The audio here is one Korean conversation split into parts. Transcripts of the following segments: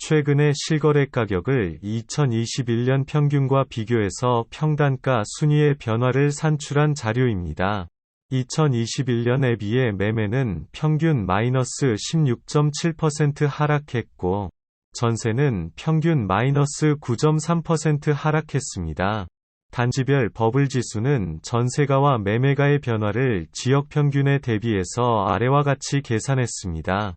최근의 실거래 가격을 2021년 평균과 비교해서 평단가 순위의 변화를 산출한 자료입니다. 2021년에 비해 매매는 평균 마이너스 16.7% 하락했고, 전세는 평균 마이너스 9.3% 하락했습니다. 단지별 버블 지수는 전세가와 매매가의 변화를 지역 평균에 대비해서 아래와 같이 계산했습니다.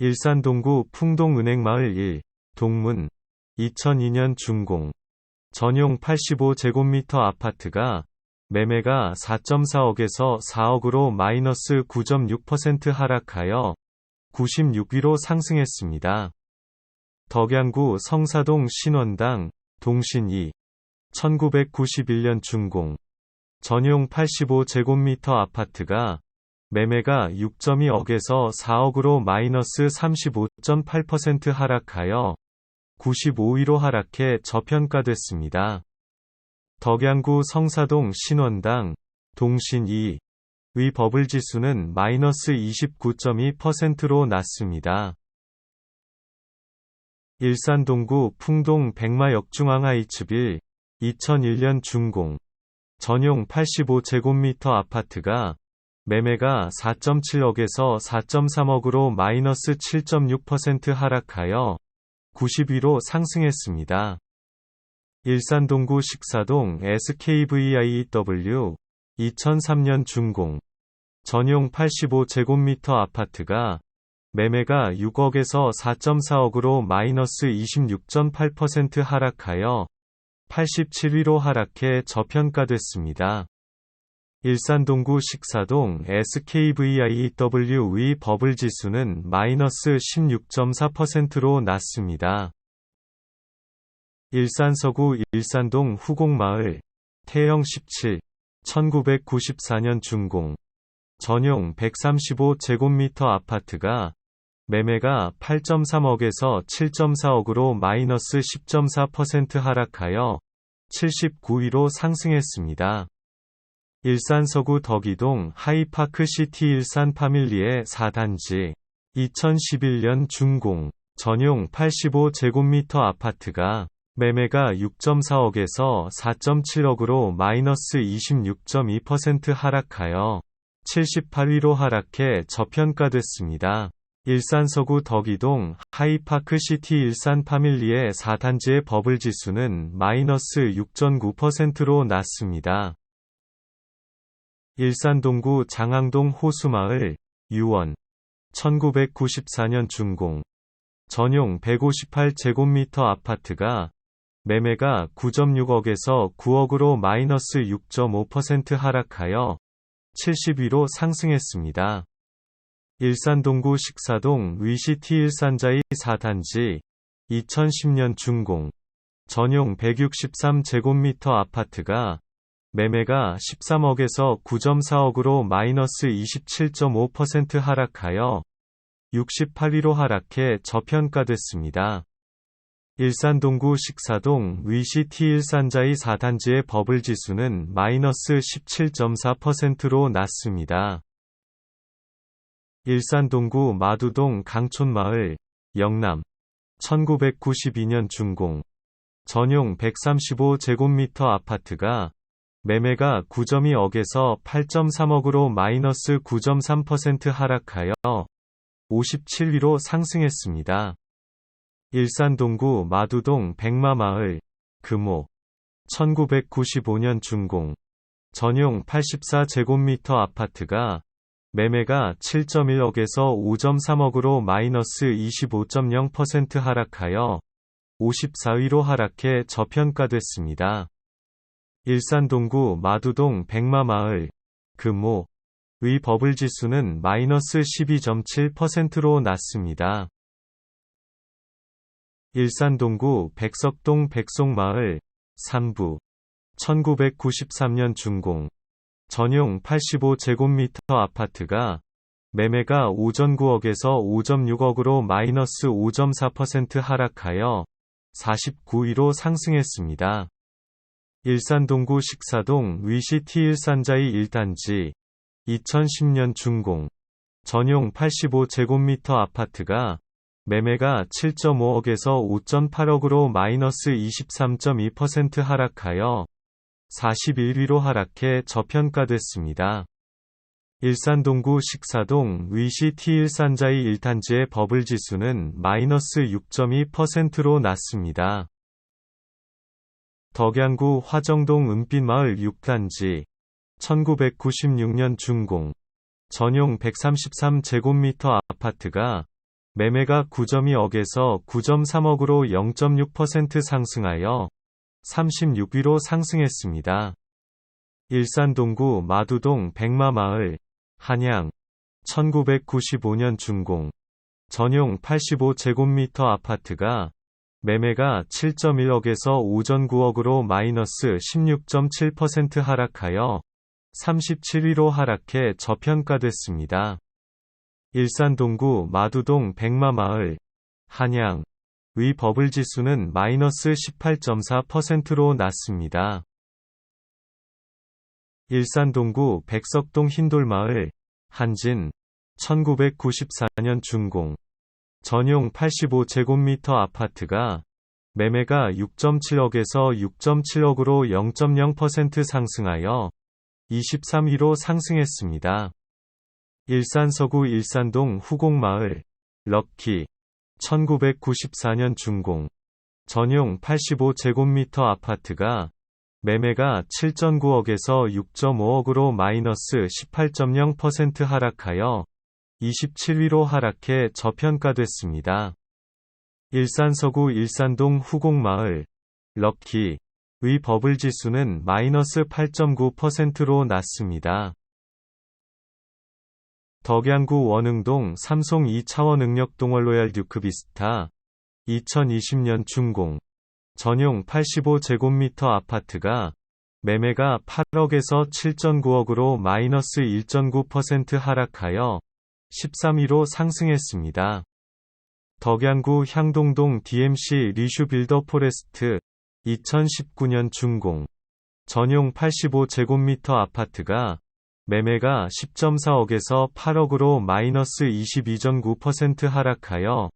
일산 동구 풍동은행마을 1, 동문 2002년 준공 전용 85제곱미터 아파트가 매매가 4.4억에서 4억으로 마이너스 9.6% 하락하여 96위로 상승했습니다. 덕양구 성사동 신원당 동신 2 1991년 준공 전용 85제곱미터 아파트가 매매가 6.2억에서 4억으로 마이너스 35.8% 하락하여 95위로 하락해 저평가됐습니다. 덕양구 성사동 신원당 동신 2 의 버블 지수는 마이너스 29.2%로 낮습니다. 일산 동구 풍동 백마역 중앙하이츠빌 2001년 준공 전용 85제곱미터 아파트가 매매가 4.7억에서 4.3억으로 마이너스 7.6% 하락하여 90위로 상승했습니다. 일산 동구 식사동 SKVIW 2003년 준공 전용 85제곱미터 아파트가 매매가 6억에서 4.4억으로 마이너스 26.8% 하락하여 87위로 하락해 저평가됐습니다. 일산 동구 식사동 SKVIW의 버블 지수는 마이너스 16.4%로 낮습니다. 일산 서구 일산동 후곡마을 태영 17 1994년 준공 전용 135제곱미터 아파트가 매매가 8.3억에서 7.4억으로 마이너스 10.4% 하락하여 79위로 상승했습니다. 일산 서구 덕이동 하이파크 시티 일산 파밀리의 4단지 2011년 준공 전용 85제곱미터 아파트가 매매가 6.4억에서 4.7억으로 마이너스 26.2% 하락하여 78위로 하락해 저평가됐습니다. 일산 서구 덕이동 하이파크 시티 일산 파밀리의 4단지의 버블 지수는 마이너스 6.9%로 낮습니다. 일산 동구 장항동 호수마을 유원. 1994년 준공. 전용 158제곱미터 아파트가 매매가 9.6억에서 9억으로 마이너스 6.5% 하락하여 70위로 상승했습니다. 일산 동구 식사동 위시티 일산자이 4단지 2010년 준공. 전용 163제곱미터 아파트가 매매가 13억에서 9.4억으로 마이너스 27.5% 하락하여 68위로 하락해 저평가됐습니다. 일산 동구 식사동 위시티 일산자이 4단지의 버블 지수는 마이너스 17.4%로 낮습니다. 일산 동구 마두동 강촌마을 영남 1992년 준공 전용 135제곱미터 아파트가 매매가 9.2억에서 8.3억으로 마이너스 9.3% 하락하여 57위로 상승했습니다. 일산 동구 마두동 백마마을 금호 1995년 준공 전용 84제곱미터 아파트가 매매가 7.1억에서 5.3억으로 마이너스 25.0% 하락하여 54위로 하락해 저평가됐습니다. 일산 동구 마두동 백마마을 금호 의 버블 지수는 마이너스 12.7%로 낮습니다. 일산 동구 백석동 백송마을 3부 1993년 준공 전용 85제곱미터 아파트가 매매가 5.9억에서 5.6억으로 마이너스 5.4% 하락하여 49위로 상승했습니다. 일산 동구 식사동 위시티 일산자이 1단지 2010년 준공 전용 85제곱미터 아파트가 매매가 7.5억에서 5.8억으로 마이너스 23.2% 하락하여 41위로 하락해 저평가됐습니다. 일산 동구 식사동 위시티 일산자이 1단지의 버블 지수는 마이너스 6.2%로 났습니다. 덕양구 화정동 은빛마을 6단지 1996년 준공 전용 133제곱미터 아파트가 매매가 9.2억에서 9.3억으로 0.6% 상승하여 36위로 상승했습니다. 일산 동구 마두동 백마마을 한양 1995년 준공 전용 85제곱미터 아파트가 매매가 7.1억에서 5.9억으로 마이너스 16.7% 하락하여 37위로 하락해 저평가됐습니다. 일산 동구 마두동 백마마을 한양 의 버블 지수는 마이너스 18.4%로 났습니다. 일산 동구 백석동 흰돌마을 한진 1994년 준공 전용 85제곱미터 아파트가 매매가 6.7억에서 6.7억으로 0.0% 상승하여 23위로 상승했습니다. 일산 서구 일산동 후곡마을 럭키 1994년 준공 전용 85제곱미터 아파트가 매매가 7.9억에서 6.5억으로 마이너스 18.0% 하락하여 27위로 하락해 저평가됐습니다. 일산 서구 일산동 후곡마을 럭키 의 버블 지수는 마이너스 8.9%로 났습니다. 덕양구 원흥동 삼송 2차원 응력동월 로얄 듀크 비스타 2020년 준공 전용 85제곱미터 아파트가 매매가 8억에서 7.9억으로 마이너스 1.9% 하락하여 13위로 상승했습니다. 덕양구 향동동 DMC 리슈 빌더 포레스트 2019년 준공 전용 85제곱미터 아파트가 매매가 10.4억에서 8억으로 마이너스 22.9% 하락하여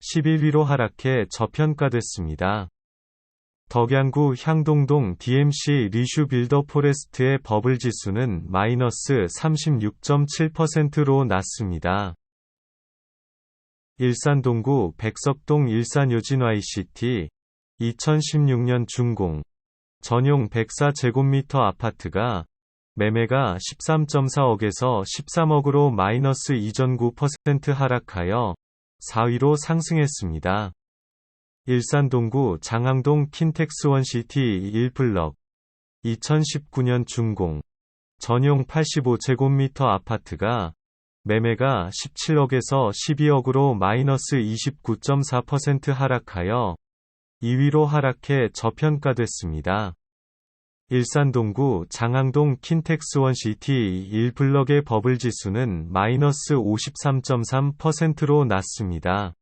11위로 하락해 저평가됐습니다. 덕양구 향동동 DMC 리슈 빌더 포레스트의 버블 지수는 마이너스 36.7%로 났습니다. 일산 동구 백석동 일산 요진 YCT 2016년 준공 전용 104제곱미터 아파트가 매매가 13.4억에서 13억으로 마이너스 2.9% 하락하여 4위로 상승했습니다. 일산 동구 장항동 킨텍스 원시티 1블럭 2019년 준공 전용 85제곱미터 아파트가 매매가 17억에서 12억으로 마이너스 29.4% 하락하여 2위로 하락해 저평가됐습니다. 일산 동구 장항동 킨텍스 원시티 1블럭의 버블 지수는 마이너스 53.3%로 났습니다.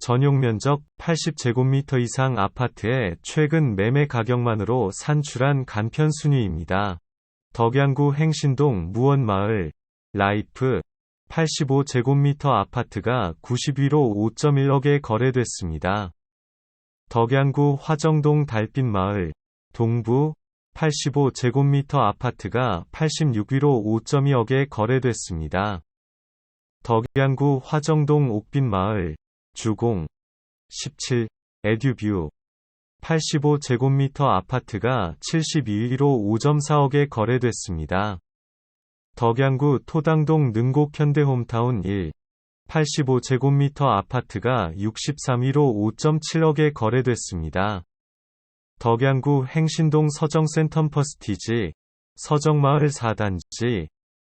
전용 면적 80제곱미터 이상 아파트의 최근 매매 가격만으로 산출한 간편 순위입니다. 덕양구 행신동 무원마을 라이프 85제곱미터 아파트가 90위로 5.1억에 거래됐습니다. 덕양구 화정동 달빛마을 동부 85제곱미터 아파트가 86위로 5.2억에 거래됐습니다. 덕양구 화정동 옥빈마을 주공 17 에듀뷰 85제곱미터 아파트가 72위로 5.4억에 거래됐습니다. 덕양구 토당동 능곡 현대홈타운 1 85제곱미터 아파트가 63위로 5.7억에 거래됐습니다. 덕양구 행신동 서정센텀퍼스티지 서정마을 4단지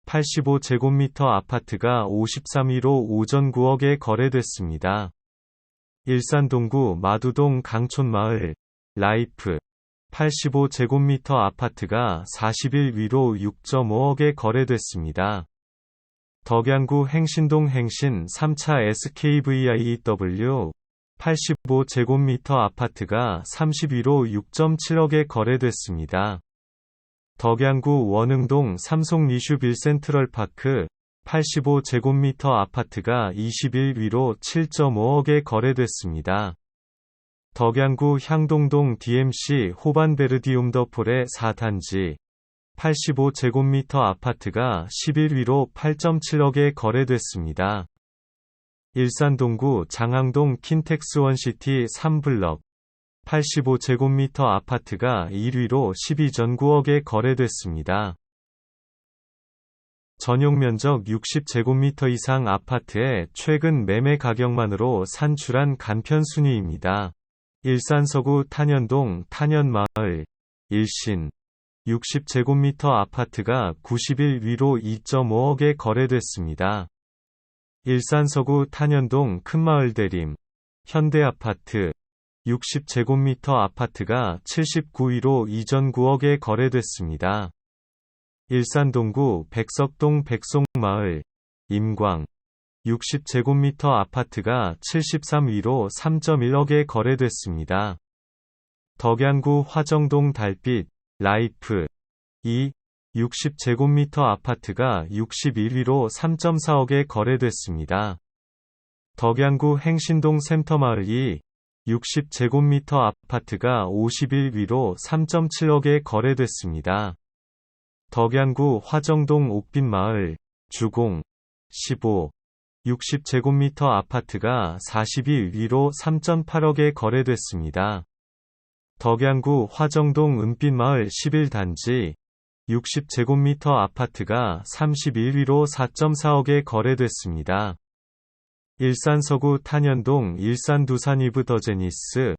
85제곱미터 아파트가 53위로 오전 9억에 거래됐습니다. 일산 동구 마두동 강촌마을 라이프 85제곱미터 아파트가 41위로 6.5억에 거래됐습니다. 덕양구 행신동 행신 3차 SKVIEW 85제곱미터 아파트가 31호 6.7억에 거래됐습니다. 덕양구 원흥동 삼성 리슈빌 센트럴파크 85제곱미터 아파트가 21위로 7.5억에 거래됐습니다. 덕양구 향동동 DMC 호반베르디움 더폴의 4단지 85제곱미터 아파트가 11위로 8.7억에 거래됐습니다. 일산 동구 장항동 킨텍스 원시티 3블럭 85제곱미터 아파트가 1위로 12.9억에 거래됐습니다. 전용 면적 60제곱미터 이상 아파트의 최근 매매 가격만으로 산출한 간편 순위입니다. 일산 서구 탄현동 탄현마을 일신 60제곱미터 아파트가 91위로 2.5억에 거래됐습니다. 일산 서구 탄현동 큰마을 대림 현대아파트 60제곱미터 아파트가 79위로 이전 9억에 거래됐습니다. 일산 동구 백석동 백송마을 임광 60제곱미터 아파트가 73위로 3.1억에 거래됐습니다. 덕양구 화정동 달빛 라이프 2 60제곱미터 아파트가 61위로 3.4억에 거래됐습니다. 덕양구 행신동 샘터마을 2 60제곱미터 아파트가 51위로 3.7억에 거래됐습니다. 덕양구 화정동 옥빈마을 주공 15 60제곱미터 아파트가 42위로 3.8억에 거래됐습니다. 덕양구 화정동 은빛마을 11단지 60제곱미터 아파트가 31위로 4.4억에 거래됐습니다. 일산 서구 탄현동 일산 두산 이브 더 제니스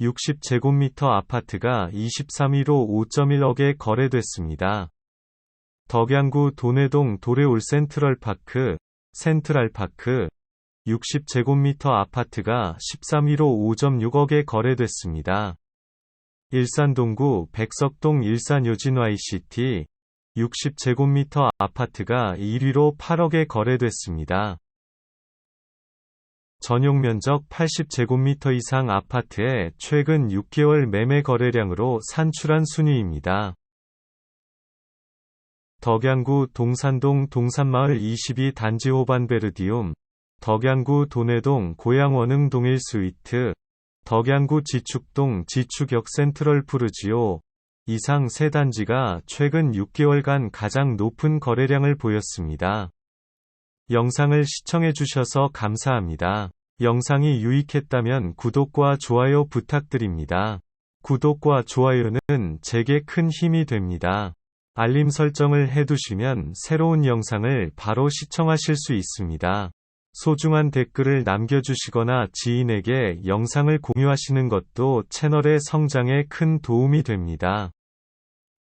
60제곱미터 아파트가 23위로 5.1억에 거래됐습니다. 덕양구 도내동 도레올 센트럴파크 센트럴파크 60제곱미터 아파트가 13위로 5.6억에 거래됐습니다. 일산 동구 백석동 일산 요진 YCT 60제곱미터 아파트가 1위로 8억에 거래됐습니다. 전용 면적 80제곱미터 이상 아파트의 최근 6개월 매매 거래량으로 산출한 순위입니다. 덕양구 동산동 동산마을 22단지 호반베르디움 덕양구 도내동 고양원흥 동일 스위트 덕양구 지축동 지축역 센트럴 푸르지오 이상 세 단지가 최근 6개월간 가장 높은 거래량을 보였습니다. 영상을 시청해 주셔서 감사합니다. 영상이 유익했다면 구독과 좋아요 부탁드립니다. 구독과 좋아요는 제게 큰 힘이 됩니다. 알림 설정을 해두시면 새로운 영상을 바로 시청하실 수 있습니다. 소중한 댓글을 남겨주시거나 지인에게 영상을 공유하시는 것도 채널의 성장에 큰 도움이 됩니다.